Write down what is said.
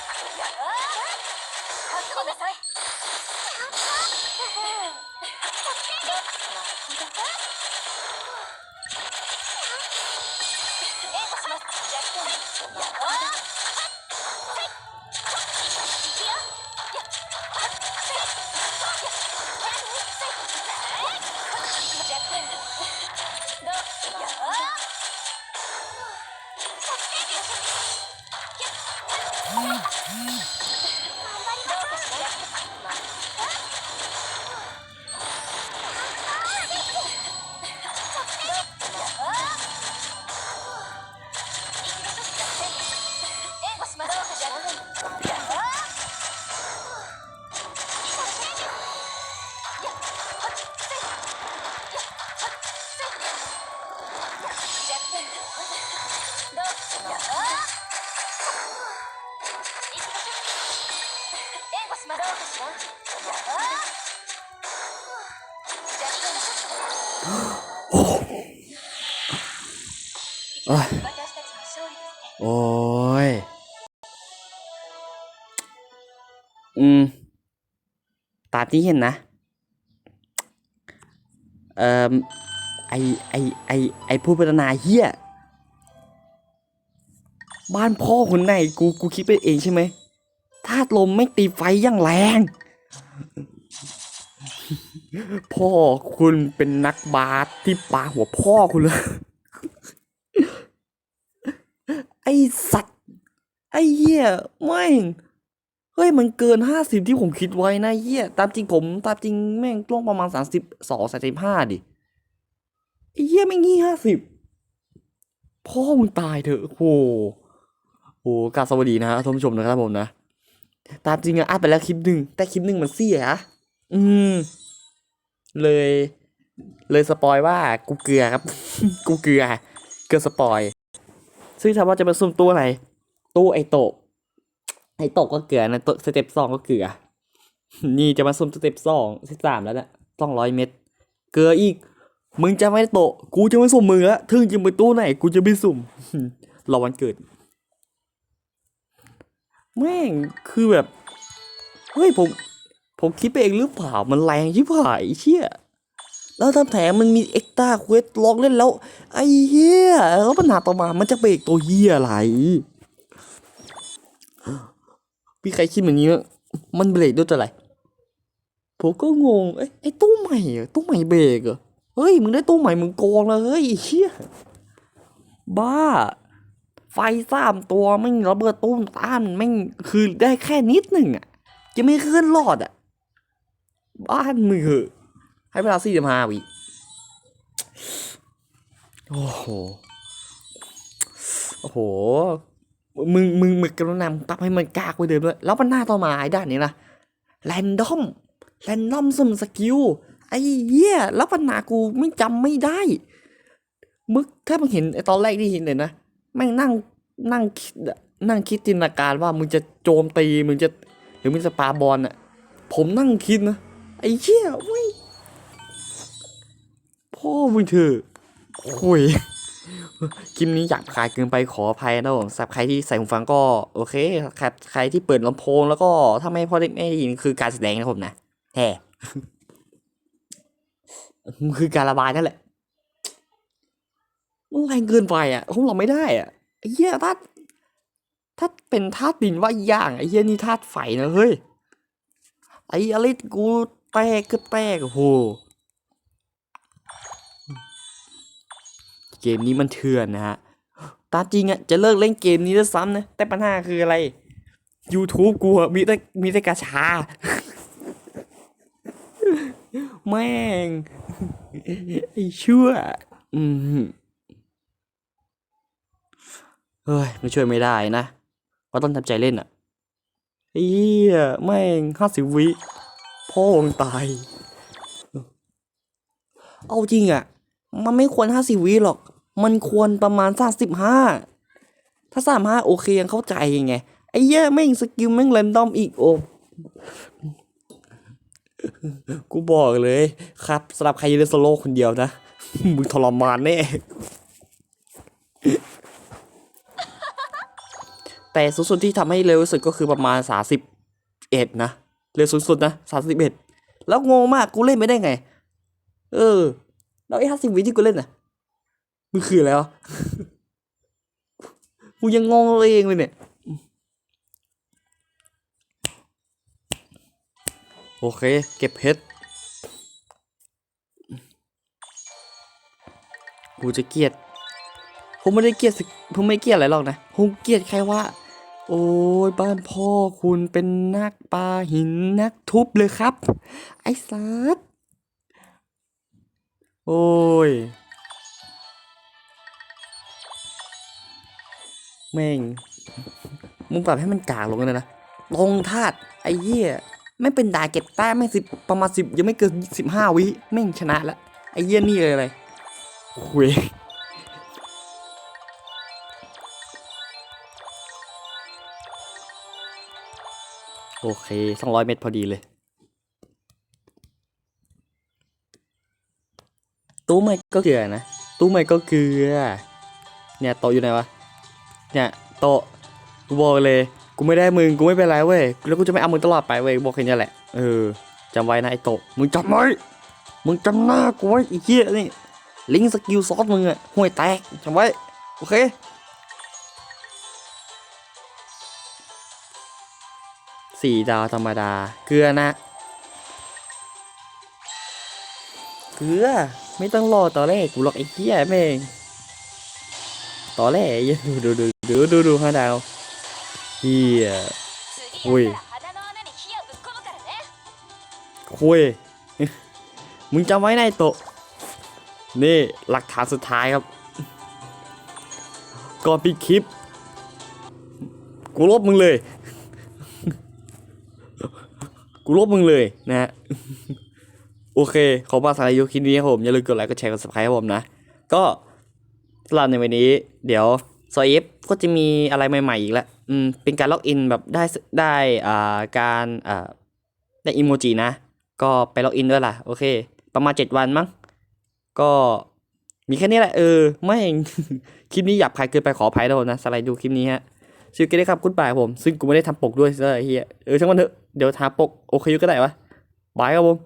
ごめんなさい援護します援護しますどうかしら โอ้ยโอ้ย อืม ตามที่เห็นนะ เอ่อ ไอ ไอ ไอ ไอผู้พัฒนาเฮีย บ้านพ่อคนไหนกูกูคิดไปเองใช่ไหมธาตุลมไม่ตีไฟอย่างแรง พ่อคุณเป็นนักบาสที่ปาหัวพ่อคุณเลยไอสัตว์ ไอเหี้ยไม่งเฮ้ยมันเกินห้าสิบที่ผมคิดไว้นะเหี้ยตามจริงผมตามจริงแม่งต้องประมาณสามสิบสองสามสิบห้าดิไอเหี้ยไม่งงี้ห้าสิบพ่อมึงตายเถอะโห โหกาสวัสดีนะฮะท่านผู้ชมนะครับผมนะ ตามจริงอะอัดไปแล้วคลิปหนึ่งแต่คลิปหนึ่งมันเสียอืม เลย เลยสปอยว่ากูเกลือครับ กูเกลือ เกลือสปอย ซึ่งถามว่าจะมาซุ่มตู้อะไรตู้ไอโตะไอโตะก็เกลือนะตัวสเต็ปสองก็เกลือ นี่จะมาซุ่มสเต็ปสองสเต็ปสามแล้วนะสองร้อยเม็ดเกลืออีก มึงจะไม่โตะกูจะไม่สุ่มมือละถึงจะไปตู้ไหน กูจะไม่สุ่มรอวันเกิด แม่งคือแบบ เฮ้ยผมผมคิดไปเองหรือเปล่า มันแรงชิบหายเชี่ยแล้วทำแถมมันมีเอ็กตาเควสลองเล่นแล้ว ไอ้เหี้ยแล้วปัญหาต่อมามันจะเบรกตัวเหี้ยอะไร พี่ใครคิดแบบนี้มั้มันเบรกด้วยตัวอะไรผมก็งง เอ้ไอ้ตู้ใหม่เหรอตู้ใหม่เบรกเหรอ เฮ้ย มึงได้ตู้ใหม่มึงโกงเลยเฮ้ยไอ้เหี้ยบ้า ไฟสามตัวแม่ระเบิดตุ้มต้านแม่คือได้แค่นิดหนึ่งอะ จะไม่ขึ้นรอดอะ บ้านมือเหอะให้เวลาสี่สิบห้าวิโอ้โห โอ้โห มึง มึง มึงกรุณาปรับให้มันกากไปเดิมด้วย แล้วมันหน้าต่อมาไอ้ด้านนี้นะแรนดอม แรนดอมสมสกิล ไอ้เหี้ย แล้วปัญหากูไม่จำไม่ได้ มึงถ้ามึงเห็นไอ้ตอนแรกที่เห็นเลยนะ แม่งนั่งนั่งคิดนั่งคิดจินตนาการว่ามึงจะโจมตีมึงจะหรือมึงจะปาบอลอะผมนั่งคิดนะไอ้เหี้ยเว้ยพ่อมึงเถอะโอ้ยคลิปนี้อยากขายเกินไปขออภัยนะผมสำหรับใครที่ใส่หูฟังก็ โอเคใครใครที่เปิดลำโพงแล้วก็ถ้าไม่พอได้ไม่ได้ยินคือการแสดงนะผมนะแฮ่มันคือการระบายนั่นแหละ มันแรงเกินไปอะผมเราไม่ได้อะไอ้เหี้ยถ้าถ้าเป็นธาตุดินว่าย่างไอ้เหี้ยนี่ธาตุไฟนะเฮ้ยไอ้อลิสกูแตกก็แตกโอ้โหเกมนี้มันเถื่อนนะฮะตาจริงอะจะเลิกเล่นเกมนี้ด้วซ้ำนะ แต่ปัญหาคืออะไร YouTube กูมีแต่มีแต่กาชา แม่ง ไอ้ชั่ว อืม เฮ้ยไม่ช่วยไม่ได้นะก็ต้องทำใจเล่นอะไอ้เหี้ยแม่งห้าสิบวิพ่อมึงตาย เอาจริงอะมันไม่ควรห้าสิบวิหรอก มันควรประมาณสามสิบห้าถ้าสามห้าโอเคยังเข้าใจไงไอ้เหี้ยแม่งสกิลแม่งแรนดอมอีกโอ้กูบอกเลย ครับสำหรับใครเล่นโซโลคนเดียวนะ มึงทรมานแน่ แต่สูงสุดที่ทำให้เร็วที่สุดก็คือประมาณสาสิบเอ็ดนะ เร็วสูงสุดนะสาสิบเอ็ดแล้วงงมากกูเล่นไม่ได้ไง เออ แล้วไอ้ห้าสิบวิที่กูเล่นน่ะมันคืออะไรวะกูยังงงเองเลยเนี่ย โอเค เก็บเพชรกูจะเกลียด ผมไม่ได้เกลียดสิผมไม่เกลียดอะไรหรอกนะ ผมเกลียดแค่ว่า โอ้ยบ้านพ่อคุณเป็นนักปลาหินนักทุบเลยครับ ไอ้สัสโอ้ย แม่ง มึงปรับให้มันกากลงเลยนะลงธาตุไอ้เหี้ยไม่เป็นด่าเก็บแต้มไม่สิบประมาณสิบยังไม่เกินสิบห้าวิแม่งชนะละไอ้เหี้ยนี่เลยอะไรเว้ย โอเคสองร้อยเมตรพอดีเลย ตู้ไม่ก็เกลือนะ ตู้ไม่ก็เกลือ เนี่ยโตอยู่ไหนวะ เนี่ยโตกูบอกเลย กูไม่ได้มึง กูไม่เป็นไรเว้ย แล้วกูจะไม่เอามึงตลอดไปเว้ย บอกแค่นี้แหละ เออจำไว้นะไอ้โตมึงจำไว้มึงจำหน้ากูไว้อ้เหี้ยนี่ ลิงสกิลซอสมึงอะห่วยแตกจำไว้ โอเค สี่ดาวธรรมดา เกลือนะ เกลือ ไม่ต้องรอต่อแรกกูหลอกไอ้เกี้ยแม่งต่อแรกดูดูดูดูดูดูห้าดาวเฮียคุยคุยมึงจำไว้ในโตนี่หลักฐานสุดท้ายครับ ก่อนปิดคลิป กูลบมึงเลย กูลบมึงเลยนะฮะโอเค ขอมาสำหรับยูคลิปนี้ครับผม อย่าลืมกดไลค์กดแชร์กด subscribe ให้ผมนะ ก็สำหรับในวันนี้ เดี๋ยวซอยเอฟก็จะมีอะไรใหม่ ๆ อีกแล้วอืมเป็นการล็อกอินแบบได้ได้อ่าการอ่าได้อิโมจินะ ก็ไปล็อกอินด้วยล่ะ โอเค ประมาณ 7 วันมั้งก็มีแค่นี้แหละ เออ ไม่ คลิปนี้หยาบคายเกินไปขออภัยด้วยนะสไลด์ดูคลิปนี้ฮะชื่อเกได้ครับคุณป่ายผม ซึ่งกูไม่ได้ทำปกด้วยเสียเฮียเออช่างมันเถอะ เดี๋ยวทาปกโอเคก็ได้วะบายครับผม